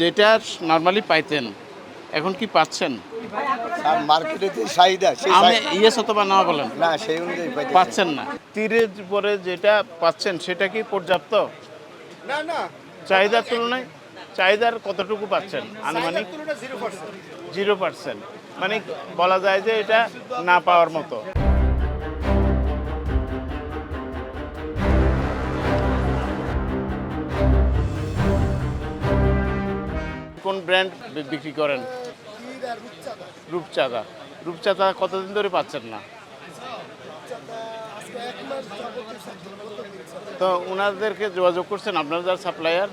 যেটা নর্মালি পাইতেন এখন কি পাচ্ছেন? আর মার্কেটে যে চাহিদা সেই আমি ইয়েস অথবা না বলেন। না সেই অনুযায়ী পাচ্ছেন না। তীরের পরে যেটা পাচ্ছেন সেটা কি পর্যাপ্ত? না না। চাহিদার তুলনায় চাহিদার কতটুকু পাচ্ছেন? আনুমানিক? জিরো পার্সেন্ট মানে বলা যায় যে এটা না পাওয়ার মতো। কোন ব্র্যান্ড বিক্রি করেন? রূপচাঁদা। রূপচাঁদা কতদিন ধরে পাচ্ছেন না? তো ওনাদেরকে যোগাযোগ করছেন? আপনার যার সাপ্লায়ার?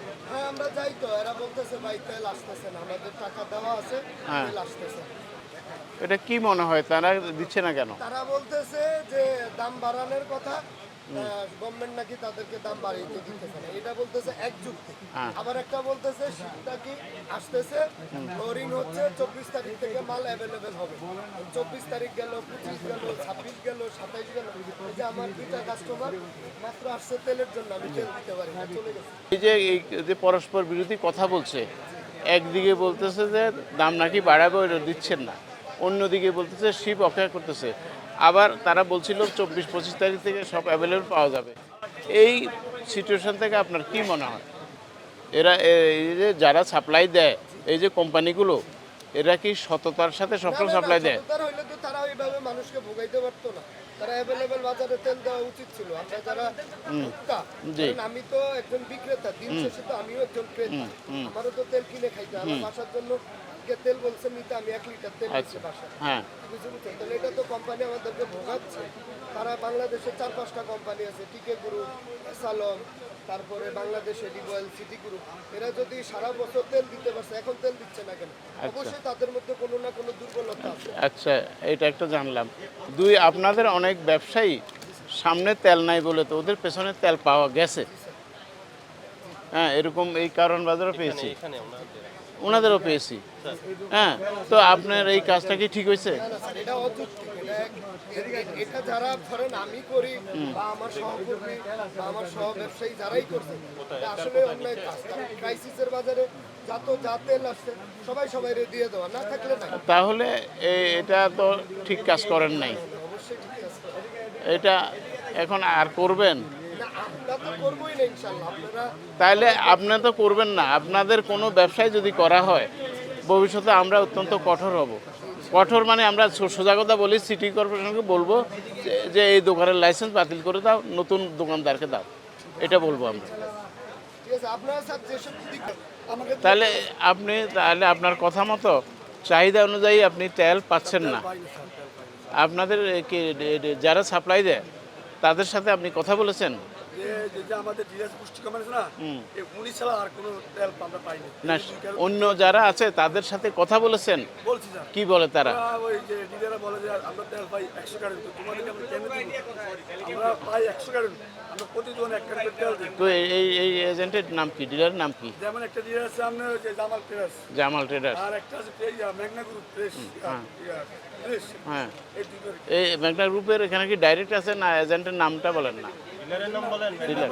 হ্যাঁ। এটা কি মনে হয়? তারা দিচ্ছে না কেন? তারা বলতেছে যে দাম বাড়ানোর কথা। গভর্নমেন্ট নাকি তাদেরকে দাম বাড়িয়ে দিতেছে না। এটা বলতেছে এক যুক্তি। হ্যাঁ। আবার একটা বলতেছে শীতটা কি আসতেছে? লোরিং হচ্ছে চব্বিশ তারিখ থেকে মাল অ্যাভেলেবেল হবে। চব্বিশ তারিখ গেল পঁচিশ গেল ছাব্বিশ গেল সাতাইশ গেল। এই যে আমার দুইটা কাস্টমার মাত্র আসছে তেলের জন্য আমি তেল দিতে পারি না চলে গেছে। এই যে এই যে পরস্পর বিরোধী কথা বলছে একদিকে বলতেছে যে দাম নাকি বাড়াবে ওটা দিচ্ছেন না। অন্যদিকে বলতেছে শিপ অপেক্ষা করতেছে। আবার তারা বলছিল চব্বিশ পঁচিশ তারিখ থেকে সব অ্যাভেলেবল পাওয়া যাবে। এই সিচুয়েশন থেকে আপনার কি মনে হয়? এরা এই যে যারা সাপ্লাই দেয় এই যে কোম্পানিগুলো এরা কি সততার সাথে না, সাপ্লাই দেয়? তারা ওইভাবে মানুষকে ভোগাইতে পারতো না। তারা অ্যাভেলেবেল বাজারে তেল দেওয়া উচিত ছিল। আমরা যারা ভোক্তা, জি। কারণ আমি তো একজন বিক্রেতা দিন শেষে তো আমিও একজন ক্রেতা। আমারও তো তেল কিনে খাইতে। আমার বাসার জন্য যে তেল বলছে নিতে আমি এক লিটার তেল নিচ্ছি বাসায়। হ্যাঁ। বুঝতে? তাহলে এটা তো কোম্পানি আমাদেরকে ভোগাচ্ছে। তারা বাংলাদেশে চার পাঁচটা কোম্পানি আছে টিকে গ্রুপ এসালম তারপরে বাংলাদেশে ডিবয়েল সিটি গ্রুপ এরা যদি সারা বছর তেল দিতে পারছে এখন তেল দিচ্ছে না কেন? অবশ্যই তাদের মধ্যে কোনো না কোনো দুর্বলতা আছে। আচ্ছা এটা একটা জানলাম। দুই আপনাদের অনেক ব্যবসায়ী সামনে তেল নাই বলে তো ওদের পেছনে তেল পাওয়া গেছে। হ্যাঁ এরকম এই কারণ বাজারও পেয়েছি। ওনাদেরও পেয়েছি। হ্যাঁ তো আপনার এই কাজটা কি ঠিক হয়েছে? এটা যারা ধরেন আমি করি বা আমার সহকর্মী বা আমার সহ ব্যবসায়ী যারাই করছে আসলে অন্যায় ক্রাইসিসের বাজারে যত আসছে সবাই সবাই দিয়ে দেওয়া না থাকলে না। তাহলে এ- এটা তো ঠিক কাজ করেন নাই। এটা এখন আর করবেন? তাহলে আপনারা তো করবেন না। আপনাদের কোনো ব্যবসায় যদি করা হয় ভবিষ্যতে আমরা অত্যন্ত কঠোর হব। কঠোর মানে আমরা সো- সোজা কথা বলি সিটি কর্পোরেশনকে বলব যে- এই দোকানের লাইসেন্স বাতিল করে দাও নতুন দোকানদারকে দাও। এটা বলব আমরা। তাহলে আপনি তাহলে আপনার কথা মতো চাহিদা অনুযায়ী আপনি তেল পাচ্ছেন না। আপনাদের যারা সাপ্লাই দেয় তাদের সাথে আপনি কথা বলেছেন? যে যে যে আমাদের ডিএস পুষ্টি কম আছে না উনি ছাড়া আর কোনো তেল আমরা পাইনি না। অন্য যারা আছে তাদের সাথে কথা বলেছেন? বলছি স্যার। কি বলে তারা? ওই যে ডিলাররা বলে যে আমরা তেল পাই একশো কার্টুন তো তোমাদেরকে আমরা কেন আমরা পাই একশো কার্টুন আমরা প্রতিদিন এক কার্টুন তেল দিই। তো এই এই এজেন্টের নাম কি? ডিলারের নাম কি? যেমন একটা ডিলার আছে আপনার ওই যে জামাল ট্রেস জামাল ট্রেডার আর একটা আছে গ্রুপ হ্যাঁ। এই গ্রুপের এখানে কি ডাইরেক্ট আছে না এজেন্টের নামটা বলেন না? ডিলার।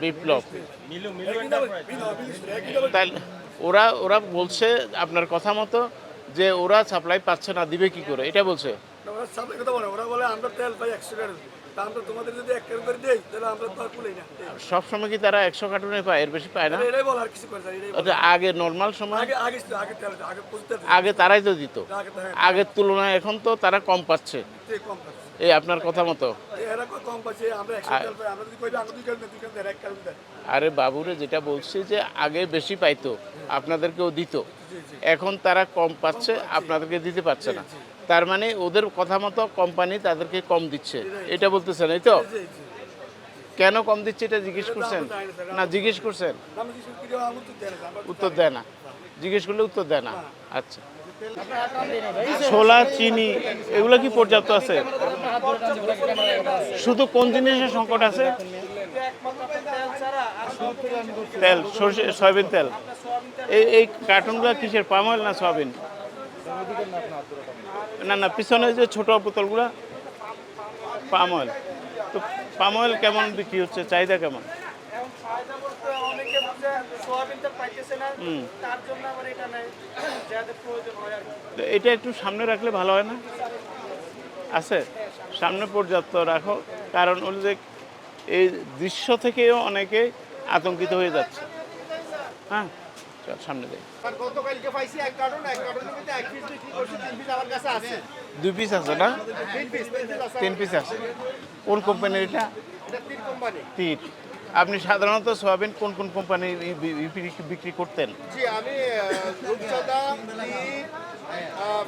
বিপ্লব তাই ওরা ওরা বলছে আপনার কথা মতো যে ওরা সাপ্লাই পাচ্ছে না দিবে কি করে? এটা বলছে। ওরা কথা বলে ওরা বলে আমরা তেল পাই একশো তা আমরা তোমাদের যদি এক কার্টুন করে দিই তাহলে আমরা তো আর কুলাই না। সবসময় কি তারা একশো কার্টুনে পায়? এর বেশি পায় না? এটাই বল আর কিছু করে স্যার এটাই বলে। ওটা আগে নর্মাল সময়? আগে আগে ছিল, আগে তেল আগে প্রচুর আগে তারাই তো দিত। আগে হ্যাঁ। আগের তুলনায় এখন তো তারা কম পাচ্ছে। তেল কম পাচ্ছে। এই আপনার কথা মতো। এরা কত কম পাচ্ছে আমরা একশো তেল পাই আমরা যদি কই আমরা দুই কার্টুন দুই কার্টুন এক কার্টুন দেয়। আরে বাবুরে যেটা বলছি যে আগে বেশি পাইতো আপনাদেরকেও দিত। এখন তারা কম পাচ্ছে আপনাদেরকে দিতে পারছে না। তার মানে ওদের কথা মতো কোম্পানি তাদেরকে কম দিচ্ছে। এটা বলতেছেন, এই তো? কেন কম দিচ্ছে এটা জিজ্ঞেস করছেন? না, জিজ্ঞেস করছেন? উত্তর দেয় না। জিজ্ঞেস করলে উত্তর দেয় না। আচ্ছা। ছোলা চিনি, এগুলো কি পর্যাপ্ত আছে? শুধু কোন জিনিসের সংকট আছে? তেল, সর্ষে, সয়াবিন তেল। এই এই কার্টুনগুলো কিসের? পাম অয়েল না সয়াবিন? না না পিছনে যে ছোট বোতলগুলো পাম অয়েল তো পাম অয়েল কেমন বিক্রি হচ্ছে? চাহিদা কেমন? এটা একটু সামনে রাখলে ভালো হয় না? আছে? সামনে পর্যাপ্ত রাখো। কারণ হলো যে এই দৃশ্য থেকেও অনেকে আতঙ্কিত হয়ে যাচ্ছে। হ্যাঁ? চল সামনে যাই গতকালকে পাইছি এক কার্টন এক কার্টনের মধ্যে এক পিস বিক্রি করছি তিন পিস আমার কাছে আছে। দুই পিস আছে না? তিন পিস আছে। কোন কোম্পানির এটা? এটা তিন কোম্পানি তীর আপনি সাধারণত সোয়াবিন কোন কোন কোম্পানির বিক্রি করতেন? জি আমি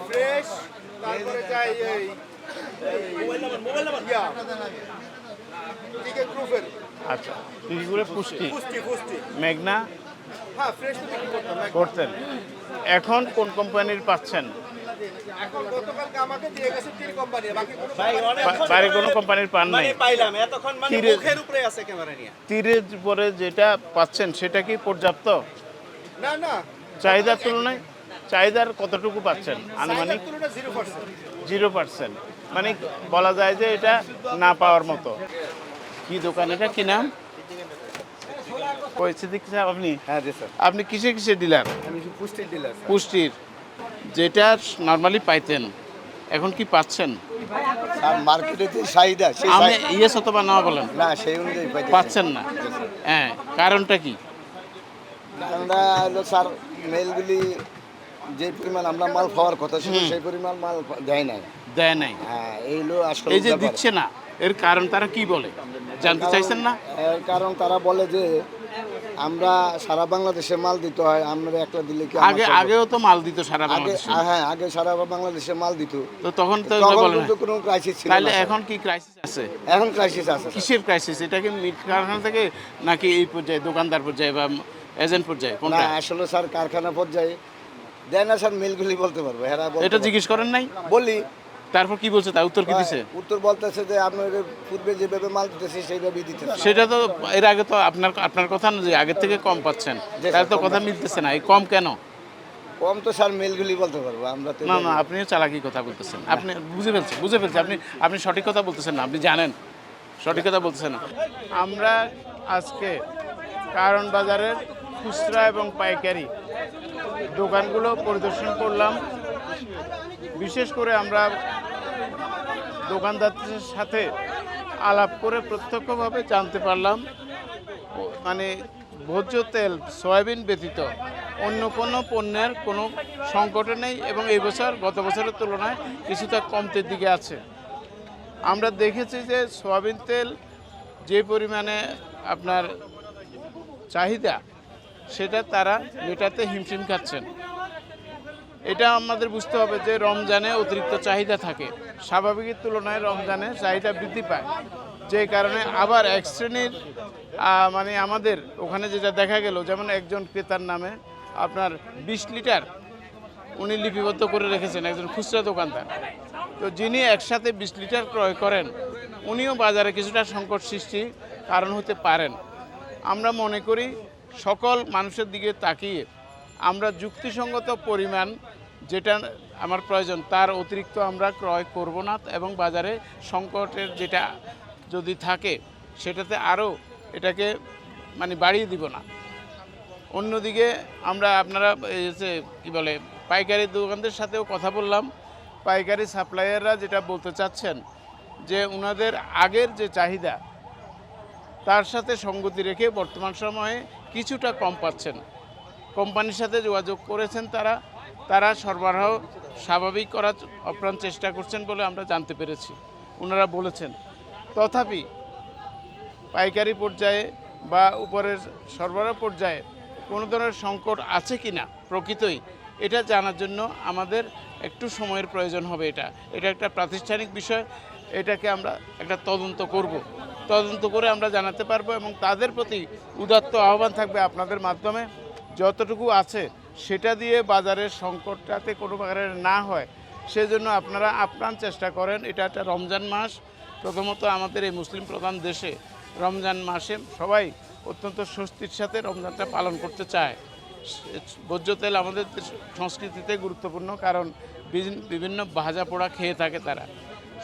ফ্রেশ তারপরে যাই এই টিকে গ্রুপের আচ্ছা বিক্রি পুষ্টি। পুষ্টি পুষ্টি। মেঘনা? হ্যাঁ করতেন এখন কোন কোম্পানির পাচ্ছেন? এখন গতকালকে আমাকে দিয়ে গেছে তিন কোম্পানি বাকি কোনো বা- বাইরে কোনো কোম্পানির পান নাই। পাইলাম এতক্ষণ মানে তীরে- মুখের উপরে আছে ক্যামেরা নিয়ে। তীরের পরে যেটা পাচ্ছেন সেটা কি পর্যাপ্ত? না না। চাহিদার তুলনায় চাহিদার কতটুকু পাচ্ছেন? আনুমানিক? জিরো পার্সেন্ট জিরো পার্সেন্ট মানে বলা যায় যে এটা না পাওয়ার মতো। কি দোকান এটা? কি নাম? পরিস্থিতি কি স্যার আপনি? হ্যাঁ জি স্যার। আপনি কিসে কিসে ডিলার? আমি পুষ্টির ডিলার পুষ্টির। যেটা নর্মালি পাইতেন এখন কি পাচ্ছেন? মার্কেটে যে চাহিদা আমি ইয়েস অথবা না বলেন। না সেই অনুযায়ী পাচ্ছেন না। হ্যাঁ কারণটা কি? আমরা হলো স্যার মেলগুলি যে পরিমাণ আমরা মাল পাওয়ার কথা ছিল সেই পরিমাণ মাল দেয় নাই। দেয় নাই। হ্যাঁ এই হলো আসলে এই যে দিচ্ছে না এর কারণ তারা কি বলে? জানতে চাইছেন না? এর কারণ তারা বলে যে আমরা সারা বাংলাদেশে মাল দিতে হয় আমরা একটা দিলে কি আগে আগেও তো মাল দিত সারা বাংলাদেশে। হ্যাঁ আগে সারা বাংলাদেশে মাল দিত। তো তখন তো তখন কিন্তু কোনো ক্রাইসিস ছিল তাহলে এখন কি ক্রাইসিস আছে? এখন ক্রাইসিস আছে কিসের ক্রাইসিস এটা কি মিট কারখানা থেকে নাকি এই পর্যায়ে দোকানদার পর্যায়ে বা এজেন্ট পর্যায়ে? না কোনটা? আসলে স্যার কারখানা পর্যায়ে। দেয় না স্যার মিলগুলি বলতে পারব। হ্যাঁ এটা জিজ্ঞেস করেন নাই? বলি। তারপর কি বলছে? তার উত্তর কি দিছে? উত্তর বলতেছে যে আপনার পূর্বে যেভাবে মাল দিতেছে সেইভাবেই দিতেছে। সেটা তো এর আগে তো আপনার আপনার কথা না যে আগের থেকে কম পাচ্ছেন। তাহলে তো কথা মিলতেছে না। এই কম কেন? কম তো স্যার মেলগুলি বলতে পারব আমরা তো না না আপনিও চালাকি কথা বলতেছেন। আপনি বুঝে ফেলছেন বুঝে ফেলছেন আপনি আপনি সঠিক কথা বলতেছেন না আপনি জানেন। সঠিক কথা বলতেছেন না। আমরা আজকে কারণ বাজারের খুচরা এবং পাইকারি দোকানগুলো পরিদর্শন করলাম। বিশেষ করে আমরা দোকানদারদের সাথে আলাপ করে প্রত্যক্ষভাবে জানতে পারলাম মানে ভোজ্য তেল, সয়াবিন ব্যতীত অন্য কোনো পণ্যের কোনো সংকটে নেই এবং এই বছর, গত বছরের তুলনায় কিছুটা কমতের দিকে আছে। আমরা দেখেছি যে সয়াবিন তেল যে পরিমাণে আপনার চাহিদা, সেটা তারা মেটাতে হিমশিম খাচ্ছেন। এটা আমাদের বুঝতে হবে যে রমজানে অতিরিক্ত চাহিদা থাকে। স্বাভাবিকের তুলনায় রমজানে চাহিদা বৃদ্ধি পায়। যে কারণে আবার এক শ্রেণির মানে আমাদের ওখানে যেটা দেখা গেল, যেমন একজন ক্রেতার নামে আপনার বিশ লিটার উনি লিপিবদ্ধ করে রেখেছেন, একজন খুচরা দোকানদার। তো যিনি একসাথে বিশ লিটার ক্রয় করেন, উনিও বাজারে কিছুটা সংকট সৃষ্টি কারণ হতে পারেন। আমরা মনে করি সকল মানুষের দিকে তাকিয়ে আমরা যুক্তিসঙ্গত পরিমাণ যেটা আমার প্রয়োজন, তার অতিরিক্ত আমরা ক্রয় করব না এবং বাজারে সংকটের যেটা যদি থাকে, সেটাতে আরও এটাকে মানে বাড়িয়ে দিব না। অন্যদিকে আমরা আপনারা যে কী বলে, পাইকারি দোকানদের সাথেও কথা বললাম। পাইকারি সাপ্লায়াররা যেটা বলতে চাচ্ছেন যে ওনাদের আগের যে চাহিদা, তার সাথে সঙ্গতি রেখে বর্তমান সময়ে কিছুটা কম পাচ্ছেন। কোম্পানির সাথে যোগাযোগ করেছেন তারা তারা সরবরাহ স্বাভাবিক করার অপ্রাণ চেষ্টা করছেন বলে আমরা জানতে পেরেছি। ওনারা বলেছেন, তথাপি পাইকারি পর্যায়ে বা উপরের সরবরাহ পর্যায়ে কোনো ধরনের সংকট আছে কি না প্রকৃতই এটা জানার জন্য আমাদের একটু সময়ের প্রয়োজন হবে এটা। এটা একটা প্রাতিষ্ঠানিক বিষয়, এটাকে আমরা একটা তদন্ত করব। তদন্ত করে আমরা জানাতে পারব এবং তাদের প্রতি উদাত্ত আহ্বান থাকবে আপনাদের মাধ্যমে। যতটুকু আছে, সেটা দিয়ে বাজারের সংকটটাতে কোনো প্রকারের না হয়। সেজন্য আপনারা আপ্রাণ চেষ্টা করেন। এটা একটা রমজান মাস। প্রথমত আমাদের এই মুসলিম প্রধান দেশে রমজান মাসে সবাই অত্যন্ত স্বস্তির সাথে রমজানটা পালন করতে চায়। ভোজ্য তেল আমাদের সংস্কৃতিতে গুরুত্বপূর্ণ কারণ বিভিন- বিভিন্ন ভাজা পোড়া খেয়ে থাকে তারা।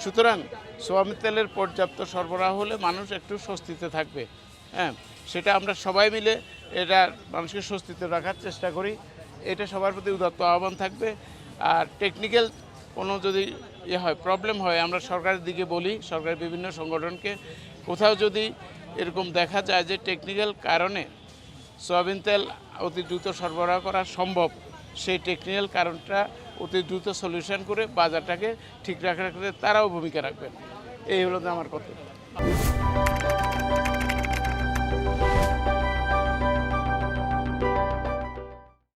সুতরাং সোয়াবিন তেলের পর্যাপ্ত সরবরাহ হলে মানুষ একটু স্বস্তিতে থাকবে। হ্যাঁ সেটা আমরা সবাই মিলে এটা মানুষকে স্বস্তিতে রাখার চেষ্টা করি। এটা সবার প্রতি উদাত্ত আহ্বান থাকবে। আর টেকনিক্যাল কোনো যদি ইয়ে হয় প্রবলেম হয়, আমরা সরকারের দিকে বলি, সরকারের বিভিন্ন সংগঠনকে, কোথাও যদি এরকম দেখা যায় যে টেকনিক্যাল কারণে সয়াবিন তেল অতি দ্রুত সরবরাহ করা সম্ভব, সেই টেকনিক্যাল কারণটা অতি দ্রুত সলিউশন করে বাজারটাকে ঠিক রাখার ক্ষেত্রে তারাও ভূমিকা রাখবেন। এই হলো আমার কথা।